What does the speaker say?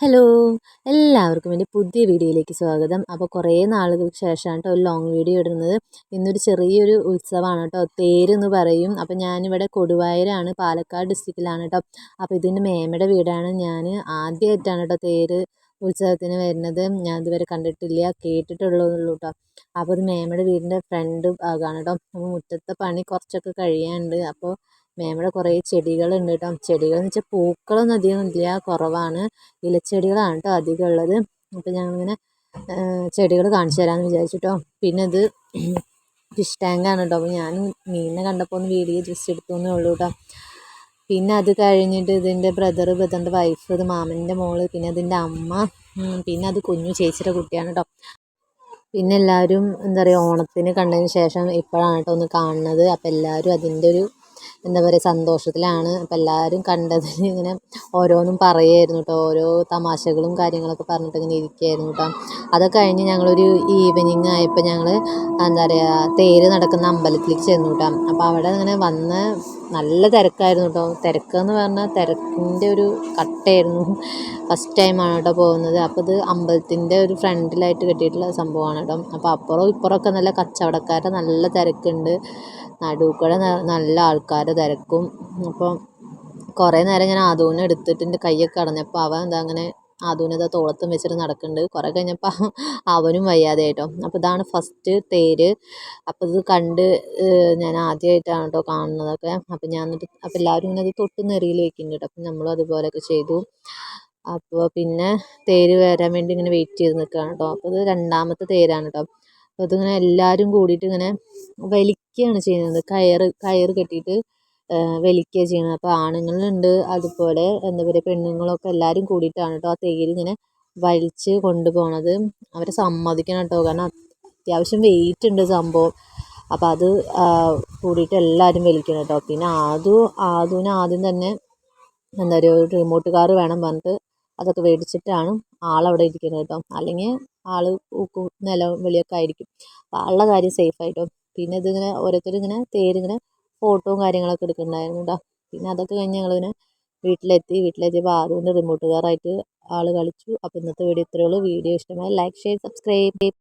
Hello എല്ലാവർക്കും എന്റെ പുതിയ വീഡിയോയിലേക്ക് സ്വാഗതം. അപ്പോൾ കുറേ നാളുകൾക്ക് ശേഷമാണ് കേട്ടോ ഒരു ലോങ് വീഡിയോ ഇടുന്നത്. ഇന്നൊരു ചെറിയൊരു ഉത്സവമാണ് കേട്ടോ. തേര് എന്ന് പറയും. അപ്പോൾ ഞാനിവിടെ കൊടുവായൂരാണ്. പാലക്കാട് ഡിസ്ട്രിക്റ്റിലാണ് കേട്ടോ. അപ്പോൾ ഇതിന്റെ മേമയുടെ വീടാണ്. ഞാൻ ആദ്യമായിട്ടാണ് കേട്ടോ തേര് ഉത്സവത്തിന് വരുന്നത്. ഞാൻ ഇതുവരെ കണ്ടിട്ടില്ല. കേട്ടിട്ടുള്ളൂ കേട്ടോ. അപ്പോൾ ഇത് മേമയുടെ വീടിന്റെ ഫ്രണ്ട് ഭാഗമാണ് കേട്ടോ. മുറ്റത്തെ പണി കുറച്ചൊക്കെ കഴിയാനുണ്ട്. അപ്പോൾ മേമയുടെ കുറേ ചെടികളുണ്ട് കേട്ടോ ചെടികളെന്ന് വെച്ചാൽ പൂക്കളൊന്നും അധികം ഇല്ല. കുറവാണ്. ഇലച്ചെടികളാണ് കേട്ടോ അധികം ഉള്ളത് അപ്പോൾ ഞങ്ങളിങ്ങനെ ചെടികൾ കാണിച്ചു തരാമെന്ന് വിചാരിച്ചു കേട്ടോ പിന്നെ ഇത് ഫിഷ് ടാങ്കാണ് കേട്ടോ അപ്പോൾ ഞാൻ മീനിനെ കണ്ടപ്പോൾ ഒന്ന് വീഡിയോ ജസ്റ്റ് എടുത്തു ഉള്ളൂ കേട്ടോ പിന്നെ അത് കഴിഞ്ഞിട്ട് ഇതിന്റെ ബ്രദർ ബ്രദറിന്റെ വൈഫ് ഇത് മാമന്റെ മോൾ പിന്നെ അതിന്റെ അമ്മ പിന്നെ അത് കുഞ്ഞു ചേച്ചിയുടെ കുട്ടിയാണ് കേട്ടോ പിന്നെ എല്ലാവരും എന്താ പറയുക ഓണത്തിന് കണ്ടതിന് ശേഷം ഇപ്പോഴാണ് കേട്ടോ ഒന്ന് കാണുന്നത്. അപ്പോൾ എല്ലാവരും അതിന്റെ ഒരു എന്താ പറയുക സന്തോഷത്തിലാണ്. അപ്പം എല്ലാവരും കണ്ടതിൽ ഇങ്ങനെ ഓരോന്നും പറയുമായിരുന്നു കേട്ടോ. ഓരോ തമാശകളും കാര്യങ്ങളൊക്കെ പറഞ്ഞിട്ട് ഇങ്ങനെ ഇരിക്കുകയായിരുന്നു കേട്ടോ. അതൊക്കെ കഴിഞ്ഞ് ഞങ്ങളൊരു ഈവനിങ് ആയപ്പോൾ ഞങ്ങൾ എന്താ പറയുക തേര് നടക്കുന്ന അമ്പലത്തിലേക്ക് ചെന്നു കേട്ടോ. അപ്പോൾ അവിടെ ഇങ്ങനെ വന്ന് നല്ല തിരക്കായിരുന്നു കേട്ടോ. തിരക്കെന്ന് പറഞ്ഞാൽ തിരക്കിന്റെ ഒരു കട്ടയായിരുന്നു. ഫസ്റ്റ് ടൈമാണ് കേട്ടോ പോകുന്നത്. അപ്പോൾ ഇത് അമ്പലത്തിന്റെ ഒരു ഫ്രണ്ടിലായിട്ട് കെട്ടിയിട്ടുള്ള സംഭവമാണ് കേട്ടോ. അപ്പോൾ അപ്പുറം ഇപ്പുറമൊക്കെ നല്ല കച്ചവടക്കാരുടെ നല്ല തിരക്കുണ്ട്. നടുക്കൂടെ നല്ല ആൾക്കാരെ തിരക്കും. അപ്പം കുറേ നേരം ഞാൻ ആദൂനെ എടുത്തിട്ട് എന്റെ കയ്യൊക്കെ അടഞ്ഞപ്പോൾ അവൻ എന്താ അങ്ങനെ ആദൂനെ ഇതാ തോളത്തും വെച്ചിട്ട് നടക്കുന്നുണ്ട് കുറേ കഴിഞ്ഞപ്പോൾ അവനും വയ്യാതെ ആയിട്ടോ അപ്പോൾ ഇതാണ് ഫസ്റ്റ് തേര്. അപ്പോൾ ഇത് കണ്ട് ഞാൻ ആദ്യമായിട്ടാണ് കേട്ടോ കാണുന്നതൊക്കെ. അപ്പോൾ ഞാൻ എന്നിട്ട് അപ്പോൾ എല്ലാവരും ഇങ്ങനെ അത് തൊട്ട് നെറിയിൽ വെക്കുന്നുണ്ട് കേട്ടോ. അപ്പം നമ്മളും അതുപോലെയൊക്കെ ചെയ്തു. അപ്പോൾ പിന്നെ തേര് വരാൻ വേണ്ടി ഇങ്ങനെ വെയിറ്റ് ചെയ്ത് നിൽക്കുകയാണ് കേട്ടോ. അപ്പോൾ ഇത് രണ്ടാമത്തെ തേരാണ് കേട്ടോ. അതിങ്ങനെ എല്ലാവരും കൂടിയിട്ട് ഇങ്ങനെ വലിക്കുകയാണ് ചെയ്യുന്നത്. കയറ് കയറ് കെട്ടിയിട്ട് വലിക്കുക ചെയ്യുന്നത് അപ്പോൾ ആണുങ്ങളുണ്ട് അതുപോലെ എന്താ പറയുക പെണ്ണുങ്ങളൊക്കെ എല്ലാവരും കൂടിയിട്ടാണ് കേട്ടോ ആ തേര് ഇങ്ങനെ വലിച്ച് കൊണ്ടുപോകണത് അവരെ സമ്മതിക്കണം കേട്ടോ കാരണം അത്യാവശ്യം വെയിറ്റ് ഉണ്ട് സംഭവം. അപ്പോൾ അത് കൂടിയിട്ട് എല്ലാവരും വലിക്കണം കേട്ടോ പിന്നെ ആദു ആദുവിന് ആദ്യം തന്നെ എന്താ പറയുക ഒരു റിമോട്ട് കാർ വേണം പറഞ്ഞിട്ട് അതൊക്കെ മേടിച്ചിട്ടാണ് ആളവിടെ ഇരിക്കുന്നത് കേട്ടോ. അല്ലെങ്കിൽ ആൾ നിലം വെളിയൊക്കെ ആയിരിക്കും. അപ്പോൾ ആളുടെ കാര്യം സേഫ് ആയിട്ടോ. പിന്നെ ഇതിങ്ങനെ ഓരോരുത്തരിങ്ങനെ തേരിങ്ങനെ ഫോട്ടോയും കാര്യങ്ങളൊക്കെ എടുക്കുന്നുണ്ടായിരുന്നു കേട്ടോ പിന്നെ അതൊക്കെ കഴിഞ്ഞ് ഞങ്ങളിങ്ങനെ വീട്ടിലെത്തി. വീട്ടിലെത്തിയപ്പോൾ ആദ്യം റിമോട്ട് കാറായിട്ട് ആൾ കളിച്ചു. അപ്പോൾ ഇന്നത്തെ വീഡിയോ ഇത്രയേ ഉള്ളൂ. വീഡിയോ ഇഷ്ടമായി ലൈക്ക് ഷെയർ സബ്സ്ക്രൈബ്